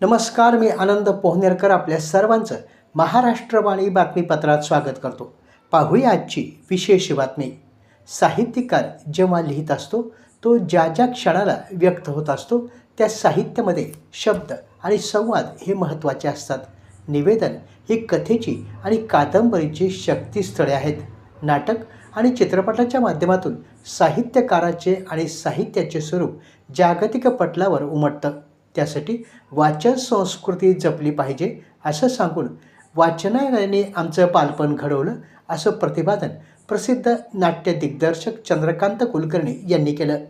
नमस्कार मी आनंद पोहनेरकर आपल्या सर्वांचं महाराष्ट्रवाणी बातमीपत्रात स्वागत करतो. पाहूया आजची विशेष बातमी. साहित्यकार जेव्हा लिहित असतो तो ज्या ज्या क्षणाला व्यक्त होत असतो त्या साहित्यामध्ये शब्द आणि संवाद हे महत्त्वाचे असतात. निवेदन ही कथेची आणि कादंबरीची शक्तीस्थळे आहेत. नाटक आणि चित्रपटाच्या माध्यमातून साहित्यकाराचे आणि साहित्याचे स्वरूप जागतिक पटलावर उमटतं. त्यासाठी वाचन संस्कृती जपली पाहिजे असं सांगून वाचनालयाने आमचं बालपण घडवलं असं प्रतिपादन प्रसिद्ध नाट्य दिग्दर्शक चंद्रकांत कुलकर्णी यांनी केलं.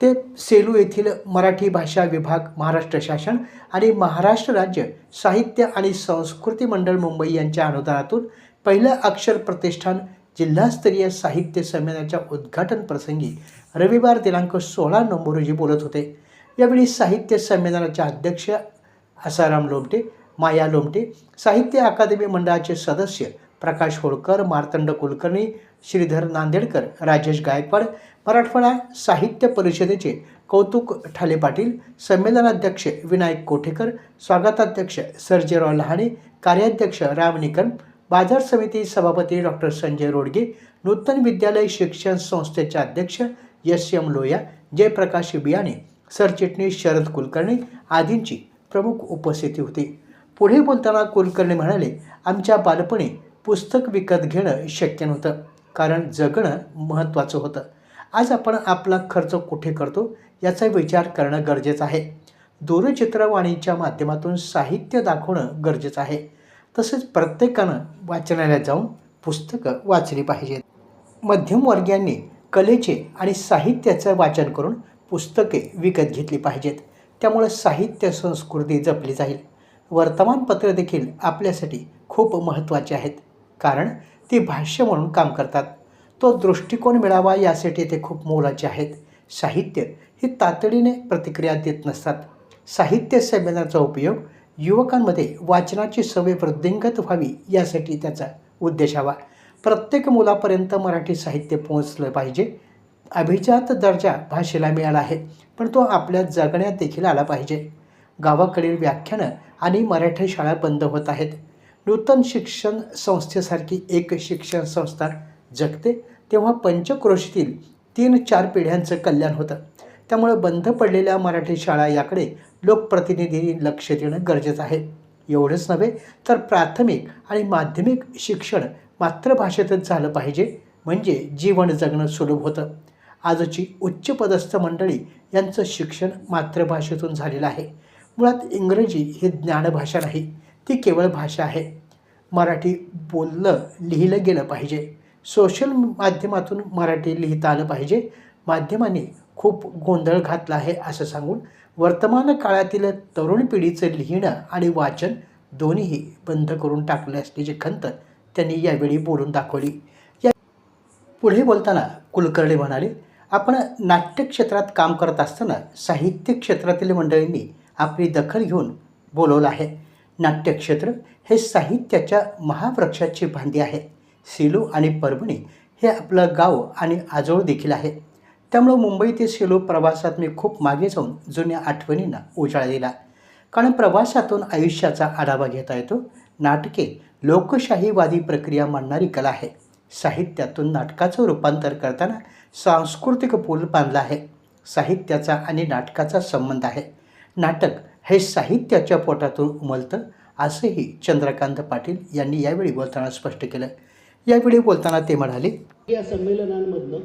ते सेलू येथील मराठी भाषा विभाग महाराष्ट्र शासन आणि महाराष्ट्र राज्य साहित्य आणि संस्कृती मंडळ मुंबई यांच्या अनुदानातून पहिलं अक्षर प्रतिष्ठान जिल्हास्तरीय साहित्य संमेलनाच्या उद्घाटन प्रसंगी रविवार दिनांक सोळा नोव्हेंबर रोजी बोलत होते. यावेळी साहित्य संमेलनाचे अध्यक्ष आसाराम लोमटे माया लोमटे साहित्य अकादमी मंडळाचे सदस्य प्रकाश होळकर मार्तंड कुलकर्णी श्रीधर नांदेडकर राजेश गायकवाड मराठवाडा साहित्य परिषदेचे कौतुक ठाले पाटील संमेलनाध्यक्ष विनायक कोठेकर स्वागताध्यक्ष सर्जेराव लहाणे कार्याध्यक्ष राम निकम बाजार समिती सभापती डॉक्टर संजय रोडगे नूतन विद्यालय शिक्षण संस्थेचे अध्यक्ष एस एम लोया जयप्रकाश बियाणे सरचिटणीस शरद कुलकर्णी आदींची प्रमुख उपस्थिती होती. पुढे बोलताना कुलकर्णी म्हणाले आमच्या बालपणी पुस्तक विकत घेणं शक्य नव्हतं कारण जगणं महत्त्वाचं होतं. आज आपण आपला खर्च कुठे करतो याचा विचार करणं गरजेचं आहे. दूरचित्रवाणीच्या माध्यमातून साहित्य दाखवणं गरजेचं आहे. तसेच प्रत्येकानं वाचनालयात जाऊन पुस्तकं वाचली पाहिजेत. मध्यमवर्गीयांनी कलेचे आणि साहित्याचं वाचन करून पुस्तके विकत घेतली पाहिजेत. त्यामुळे साहित्य संस्कृती जपली जाईल. वर्तमानपत्र देखील आपल्यासाठी खूप महत्त्वाचे आहेत. कारण ती भाष्य म्हणून काम करतात. तो दृष्टिकोन मिळावा यासाठी ते खूप मोलाचे आहेत. साहित्य ही तातडीने प्रतिक्रिया देत नसतात. साहित्य संमेलनाचा उपयोग युवकांमध्ये वाचनाची सवय वृद्धिंगत व्हावी यासाठी त्याचा उद्देश हवा. प्रत्येक मुलापर्यंत मराठी साहित्य पोहोचलं पाहिजे. अभिजात दर्जा भाषेला मिळाला आहे पण तो आपल्या जगण्यात देखील आला पाहिजे. गावाकडील व्याख्यानं आणि मराठी शाळा बंद होत आहेत. नूतन शिक्षण संस्थेसारखी एक शिक्षण संस्था जगते तेव्हा पंचक्रोशीतील तीन चार पिढ्यांचं कल्याण होतं. त्यामुळे बंद पडलेल्या मराठी शाळा याकडे लोकप्रतिनिधींनी लक्ष देणं गरजेचं आहे. एवढंच नव्हे तर प्राथमिक आणि माध्यमिक शिक्षण मातृभाषेतच झालं पाहिजे म्हणजे जीवन जगणं सुलभ होतं. आजची उच्चपदस्थ मंडळी यांचं शिक्षण मातृभाषेतून झालेलं आहे. मुळात इंग्रजी ही ज्ञानभाषा नाही ती केवळ भाषा आहे. मराठी बोललं लिहिलं गेलं पाहिजे. सोशल माध्यमातून मराठी लिहिता आलं पाहिजे. माध्यमाने खूप गोंधळ घातला आहे असं सांगून वर्तमान काळातील तरुण पिढीचं लिहिणं आणि वाचन दोन्हीही बंद करून टाकले असल्याची खंत त्यांनी यावेळी बोलून दाखवली. या पुढे बोलताना कुलकर्णी म्हणाले आपण नाट्य क्षेत्रात काम करत असताना साहित्य क्षेत्रातील मंडळींनी आपली दखल घेऊन बोलवलं आहे. नाट्यक्षेत्र हे साहित्याच्या महावृक्षाची भांडी आहे. सिलू आणि परभणी हे आपलं गाव आणि आजोळ देखील आहे. त्यामुळं मुंबई ते सेलू प्रवासात मी खूप मागे जाऊन जुन्या आठवणींना उजाळा दिला. कारण प्रवासातून आयुष्याचा आढावा घेता येतो. नाटके लोकशाहीवादी प्रक्रिया मांडणारी कला आहे. साहित्यातून नाटकाचं रूपांतर करताना सांस्कृतिक पूल बांधला आहे. साहित्याचा आणि नाटकाचा संबंध आहे. नाटक हे साहित्याच्या पोटातून उमलतं असंही चंद्रकांत पाटील यांनी यावेळी बोलताना स्पष्ट केलं. यावेळी बोलताना ते म्हणाले या संमेलनांमधनं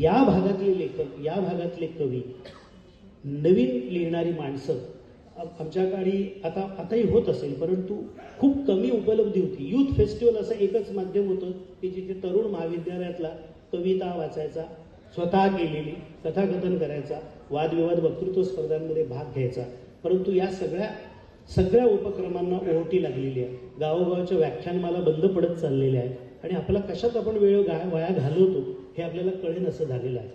या भागातले लेखक या भागातले कवी नवीन लिहिणारी माणसं आमच्या काळी आता आताही होत असेल परंतु खूप कमी उपलब्धी होती. युथ फेस्टिवल असं एकच माध्यम होतं की जिथे तरुण महाविद्यालयातला कविता वाचायचा स्वतः केलेली कथाकथन करायचा वादविवाद वक्तृत्व स्पर्धांमध्ये भाग घ्यायचा. परंतु या सगळ्या सगळ्या उपक्रमांना ओहोटी लागलेली आहे. गावोगावच्या व्याख्यानमाला बंद पडत चाललेल्या आहेत. आणि आपला कशात आपण वेळ गा वाया घालवतो हे आपल्याला कळेन असं झालेलं आहे.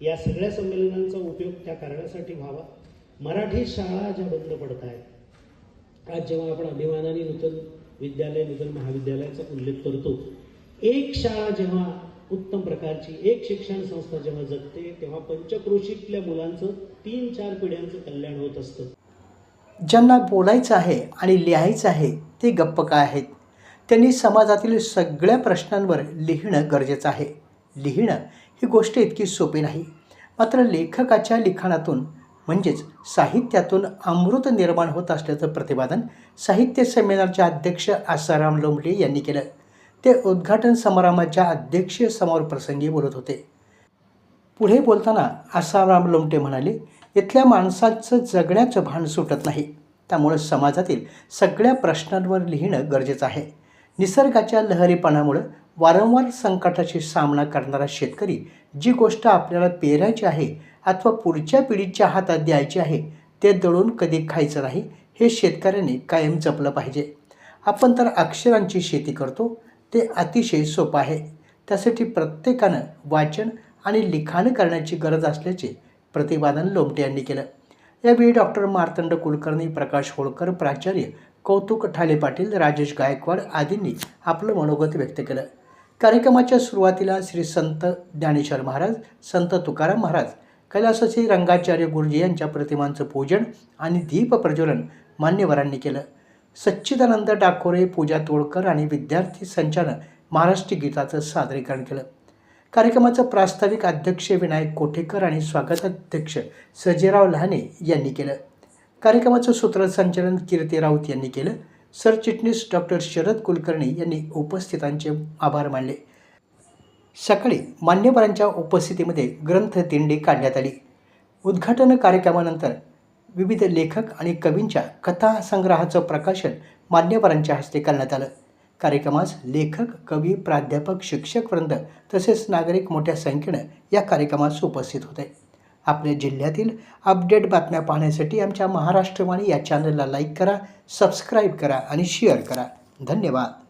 या सगळ्या संमेलनांचा उपयोग त्या कारणासाठी व्हावा. मराठी शाळा ज्या बंद पडत आहेत आज जेव्हा आपण अभिमानाने नूतन विद्यालय नूतन महाविद्यालयाचा उल्लेख करतो एक शाळा जेव्हा उत्तम प्रकारची एक शिक्षण संस्था जेव्हा जगते तेव्हा पंचक्रोशीतल्या मुलांचं तीन चार पिढ्यांचं कल्याण होत असतं. ज्यांना बोलायचं आहे आणि लिहायचं आहे ते गप्प काय आहेत? त्यांनी समाजातील सगळ्या प्रश्नांवर लिहिणं गरजेचं आहे. लिहिणं ही गोष्ट इतकी सोपी नाही. मात्र लेखकाच्या लिखाणातून म्हणजेच साहित्यातून अमृत निर्माण होत असल्याचं प्रतिपादन साहित्य संमेलनाचे अध्यक्ष आसाराम लोंबडे यांनी केलं. ते उद्घाटन समारंभाच्या अध्यक्षीय समोर प्रसंगी बोलत होते. पुढे बोलताना आसाराम लोमटे म्हणाले इथल्या माणसाचं जगण्याचं भान सुटत नाही. त्यामुळं समाजातील सगळ्या प्रश्नांवर लिहिणं गरजेचं आहे. निसर्गाच्या लहरीपणामुळं वारंवार संकटाशी सामना करणारा शेतकरी जी गोष्ट आपल्याला पेरायची आहे अथवा पुढच्या पिढीच्या हातात द्यायचे आहे ते दळून कधी खायचं नाही हे शेतकऱ्याने कायम जपलं पाहिजे. आपण तर अक्षरांची शेती करतो ते अतिशय सोपं आहे. त्यासाठी प्रत्येकानं वाचन आणि लिखाण करण्याची गरज असल्याचे प्रतिपादन लोमटे यांनी केलं. यावेळी डॉक्टर मार्तंड कुलकर्णी प्रकाश होळकर प्राचार्य कौतुक ठाले पाटील राजेश गायकवाड आदींनी आपलं मनोगत व्यक्त केलं. कार्यक्रमाच्या सुरुवातीला श्री संत ज्ञानेश्वर महाराज संत तुकाराम महाराज कैलासाचे रंगाचार्य गुरुजी यांच्या प्रतिमांचं पूजन आणि दीप प्रज्वलन मान्यवरांनी केलं. सच्चिदानंद डाकोरे पूजा तोडकर आणि विद्यार्थी संचानं महाराष्ट्र गीताचं सादरीकरण केलं. कार्यक्रमाचं प्रास्ताविक अध्यक्ष विनायक कोठेकर आणि स्वागताध्यक्ष सजेराव लहाने यांनी केलं. कार्यक्रमाचं सूत्रसंचालन कीर्ती राऊत यांनी केलं. सरचिटणीस डॉक्टर शरद कुलकर्णी यांनी उपस्थितांचे आभार मानले. सकाळी मान्यवरांच्या उपस्थितीमध्ये ग्रंथ दिंडी काढण्यात आली. उद्घाटन कार्यक्रमानंतर विविध लेखक आणि कवींच्या कथा संग्रहाचं प्रकाशन मान्यवरांच्या हस्ते करण्यात आलं. कार्यक्रमास लेखक कवी प्राध्यापक शिक्षक वृंद तसेच नागरिक मोठ्या संख्येनं या कार्यक्रमास उपस्थित होते. आपल्या जिल्ह्यातील अपडेट बातम्या पाहण्यासाठी आमच्या महाराष्ट्रवाणी या चॅनलला लाईक करा सबस्क्राईब करा आणि शेअर करा. धन्यवाद.